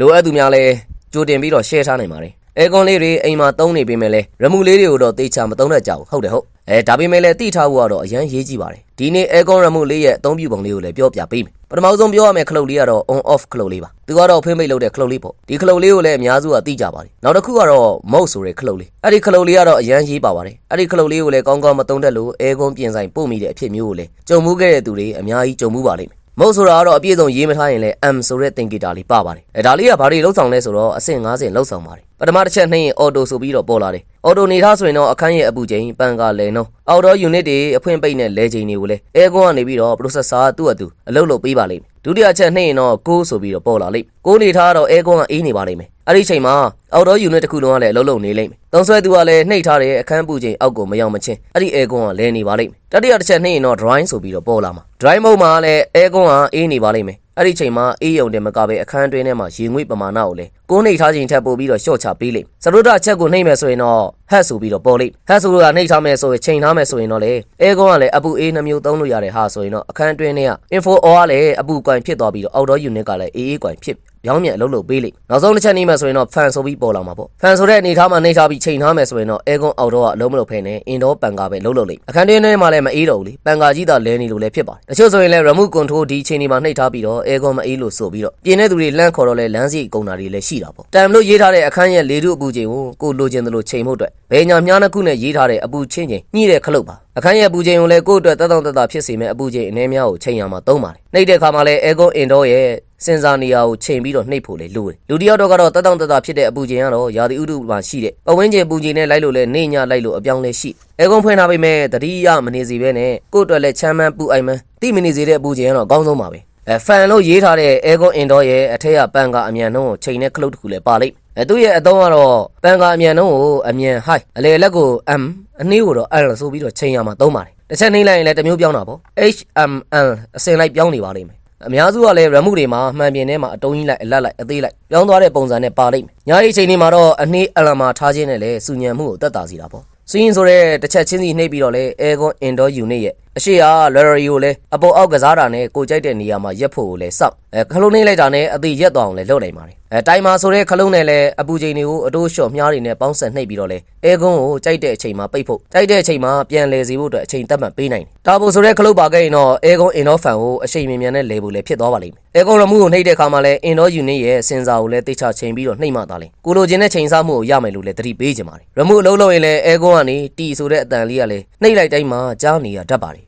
လိုအပ်သူများလည်းကြိုတင်ပြီးတော့ share ထားနိုင်ပါတယ်အဲကွန်လေးတွေအိမ်မှာသုံးနေပေမဲ့လည်း remove လေးတွေကိုတော့တေချာမသုံးတတ်ကြဘူးဟုတ်တယ်ဟုတ်အဲဒါပေမဲ့လည်းတိထားဖို့ကတော့အရန်ရေးကြည့်ပါတယ်ဒီနေ့ aircon remove လေးရဲ့အသုံးပြုပုံလေးကိုလည်းပြောပြပေးမယ်ပထမဆုံးပြောရမယ့်ခလုတ်လေးကတော့ on off ခလုတ်လေးပါသူကတော့ဖိမိတ်လုပ်တဲ့ခလုတ်လေးပေါ့ဒီခလုတ်လေးကိုလည်းအများစုကသိကြပါတယ်နောက်တစ်ခုကတော့ mode ဆိုတဲ့ခလုတ်လေးအဲ့ဒီခလုတ်လေးကတော့အရန်ရေးပါပါတယ်အဲ့ဒီခလုတ်လေးကိုလည်းကောင်းကောင်းမသုံးတတ်လို့ aircon ပြင်ဆိုင်ပို့မိတဲ့အဖြစ်မျိုးကိုလည်းကြုံမှုခဲ့တဲ့သူတွေအများကြီးကြုံမှုပါလိမ့်မယ် မဟုတ်ဆိုတာကတော့အပြည့်စုံရေးမထားရင်လည်း M ဆိုတဲ့သင်္ကေတလေးပါပါတယ်အဲဒါလေးကဘာတွေလောက်ဆောင်လဲဆိုတော့အဆင့်50လောက်ဆောင်ပါတယ်ပထမတစ်ချက်နှိမ့်ရင် auto ဆိုပြီးတော့ပေါ်လာတယ် auto နေထားဆိုရင်တော့အခန်းရဲ့အပူချိန်ပန်ကာလဲနှုန်း outdoor unit တွေအဖွင့်ပိတ်နဲ့လဲချိန်တွေကိုလည်း aircon ကနေပြီးတော့ processor သူ့အတူအလုပ်လုပ်ပေးပါလိမ့်မယ်ဒုတိယချက်နှိမ့်ရင်တော့6ဆိုပြီးတော့ပေါ်လာလိမ့်မယ်6နေထားတော့ aircon ကအေးနေပါလိမ့်မယ် အဲ့ဒီချိန်မှာ outdoor unit တစ်ခုလုံးကလည်းအလုပ်လုပ်နေလိမ့်မယ်သုံးဆွဲသူကလည်းနှိမ့်ထားတဲ့အခန်းပူချိန်အောက်ကိုမရောက်မချင်းအဲ့ဒီ aircon ကလဲနေပါလိမ့်မယ်တတိယတစ်ချက်နှိမ့်ရင်တော့ dry ဆိုပြီးတော့ပေါ်လာမှာ dry mode မှာလည်း aircon ကအေးနေပါလိမ့်မယ်အဲ့ဒီချိန်မှာအေးယုံတယ်မကပဲအခန်းတွင်းထဲမှာရေငွေ့ပမာဏကိုလည်းကိုးနှိပ်ထားချိန်ထက်ပိုပြီးတော့ရှော့ချပေးလိမ့်စရုဒ္ဒချက်ကိုနှိပ်မယ်ဆိုရင်တော့ hat ဆိုပြီးတော့ပေါ်လိမ့် hat ဆိုတော့နှိပ်ထားမယ်ဆိုရင်ချိန်ထားမယ်ဆိုရင်တော့လေအဲကွန်ကလည်းအပူအေးနှမျိုးသုံးလို့ရတဲ့ဟာဆိုရင်တော့အခန်းတွင်းထဲက info or ကလည်းအပူကွိုင်ဖြစ်သွားပြီးတော့ outdoor unit ကလည်းအေးအေးကွိုင်ဖြစ်ရောင်းမြအလုပ်လုပ်ပေးလိမ့်နောက်ဆုံးတစ်ချက်နှိပ်မယ်ဆိုရင်တော့ fan ဆိုပြီးပေါ်လာမှာပေါ့ fan ဆိုတဲ့အနေထားမှာနှိပ်ထားပြီးချိန်ထားမယ်ဆိုရင်တော့ air con outdoor ကအလုံးမလုပ်ဖဲနဲ့ indoor ပန်ကာပဲလုပ်လုပ်လိမ့်အခန်းတွင်းထဲမှာလည်းမအေးတော့ဘူးလေပန်ကာကြီးသာလဲနေလို့လည်းဖြစ်ပါတယ်တချို့ဆိုရင်လည်း remote control ဒီချိန်ဒီမှာနှိပ်ထားပြီးတော့ air con မအေးလို့ဆိုပြီးတော့ပြင်တဲ့သူတွေလန့်ခေါ်တော့လဲလမ်းစီကုန်တာတွေလည်းရှိတာပေါ့တမ်လို့ရေးထားတဲ့အခန်းရဲ့လေထုအပူချိန်ကိုကိုလိုချင်တယ်လို့ချိန်ဖို့အတွက်ဘယ်ညာမြားနှစ်ခုနဲ့ရေးထားတဲ့အပူချင်းချိန်ညှိတဲ့ခလုတ်ပါအခန်းရဲ့အပူချိန်ကိုလည်းကိုယ့်အတွက်တတောင့်တတဖြစ်စေမဲ့အပူချိန်အနည်းများကိုချိန်ရမှာသုံးပါတယ်နှိပ်တဲ့အခါမှာလည်း air con indoor ရဲ့စင်ဆာနေရာကိုချိန်ပြီးတော့နှိပ်ဖို့လေလိုတယ်လူတစ်ယောက်တော့ကတော့တတောင့်တတဖြစ်တဲ့အပူချိန်ကတော့ရာသီဥတုမှာရှိတဲ့ပဝင်းကျင်ပူချိန်နဲ့လိုက်လို့လဲနေညလိုက်လို့အပြောင်းလဲရှိအဲကုန်းဖွင့်ထားပေမဲ့တတိယမနေစီပဲနဲ့ကိုယ့်အတွက်လဲချမ်းမန်းပူအိုင်မန်းတိမနေစေတဲ့အပူချိန်ကတော့အကောင်းဆုံးပါပဲ အဲဖန်လို့ရေးထားတဲ့ aircon indoor ရဲ့အထက်ကပန်ကအမြန်နှုန်းကိုချိန်နဲ့ခလုတ်တစ်ခုလဲပါလိမ့်အဲသူ့ရဲ့အသုံးကတော့ပန်ကအမြန်နှုန်းကိုအမြန် high အလေလက်ကို m အနည်းကိုတော့ l ဆိုပြီးတော့ချိန်ရမှာသုံးပါတယ်တစ်ချက်နှိမ့်လိုက်ရင်လည်းတစ်မျိုးပြောင်းတာပေါ့ HML အစင်လိုက်ပြောင်းနေပါလိမ့်မယ်အများစုကလည်း RAM တွေမှာမှန်ပြင်ထဲမှာအတုံးကြီးလိုက်အလတ်လိုက်အသေးလိုက်ပြောင်းသွားတဲ့ပုံစံနဲ့ပါလိမ့်မယ်။ညာရီချိန်တွေမှာတော့အနှေးအလံမှာထားခြင်းနဲ့လည်းစူညံမှုကိုတက်တာစီတာပေါ့။စီးရင်ဆိုတဲ့တစ်ချက်ချင်းစီနှိပ်ပြီးတော့လေ Aircon Indoor Unit ရဲ့ အရှိအား Lottery ကိုလည်းအပေါ်အောက်ကစားတာနဲ့ကိုကြိုက်တဲ့နေရာမှာရက်ဖို့ကိုလည်းစောက်အဲခလုံးနှိပ်လိုက်တာနဲ့အသေးရက်သွားအောင်လည်းလုပ်နိုင်ပါတယ်။အဲတိုင်မာဆိုတဲ့ခလုံးနဲ့လည်းအပူချိန်တွေကိုအတိုးလျှော့မြားတွေနဲ့ပေါင်းဆက်နှိပ်ပြီးတော့လေ Aircon ကိုကြိုက်တဲ့အချိန်မှာပိတ်ဖို့ကြိုက်တဲ့အချိန်မှာပြန်လဲစေဖို့အတွက်အချိန်သတ်မှတ်ပေးနိုင်တယ်။တာဘိုဆိုတဲ့ခလုတ်ပါခဲ့ရင်တော့ Aircon Indoor Fan ကိုအချိန်မြင်မြန်နဲ့လဲဖို့လည်းဖြစ်သွားပါလိမ့်မယ်။ Aircon ရမှုကိုနှိပ်တဲ့အခါမှာလည်း Indoor Unit ရဲ့စင်ဆာကိုလည်းတိတ်ချချိန်ပြီးတော့နှိပ်မှသာလေ။ကိုလိုချင်တဲ့ချိန်စားမှုကိုရမယ်လို့လည်းသတိပေးချင်ပါတယ်။ရမှုအလုံးလုံးရင်လည်း Aircon ကနေတီဆိုတဲ့အတန်လေးကလည်းနှိပ်လိုက်တိုင်းမှာကြားနေရတတ်ပါတယ်